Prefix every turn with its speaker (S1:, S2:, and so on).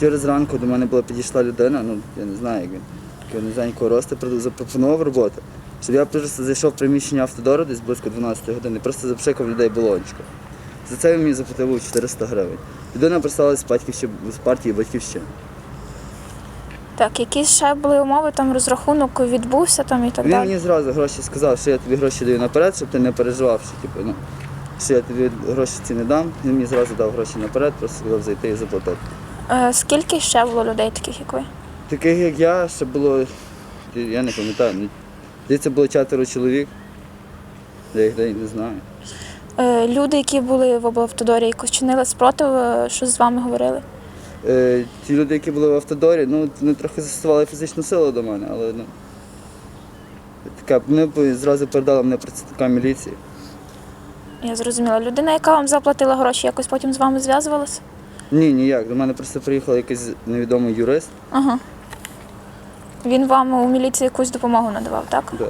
S1: Вчора зранку до мене була підійшла людина, ну я не знаю, як він, якого низенького росту, запропонував роботу. Щоб я просто зайшов в приміщення автодору десь близько 12 години, просто запшикав людей балончиком. За це він мені заплатив 400 гривень. Людина представилась з, партії батьківщини.
S2: Так, якісь ще були умови, там розрахунок відбувся там і так
S1: Він
S2: далі.
S1: мені зразу гроші сказав, що я тобі гроші даю наперед, щоб ти не переживав, що, типу, ну, що я тобі гроші ці не дам. Він мені зразу дав гроші наперед, просто сказав зайти і заплатити.
S2: Е, скільки ще було людей, таких як ви?
S1: Таких як я, ще було, я не пам'ятаю, здається, було четверо чоловік. Я їх навіть не знаю.
S2: Е, люди, які були в облавтодорі, якось чинили спротив, е, що з вами говорили?
S1: Е, ті люди, які були в автодорі, ну, вони трохи застосували фізичну силу до мене, але ну. Така, вони зразу передали мене працівникам міліції.
S2: Я зрозуміла. Людина, яка вам заплатила гроші, якось потім з вами зв'язувалася?
S1: Ні, ніяк. До мене просто приїхав якийсь невідомий юрист.
S2: Ага. Він вам у міліції якусь допомогу надавав, так?
S1: Да.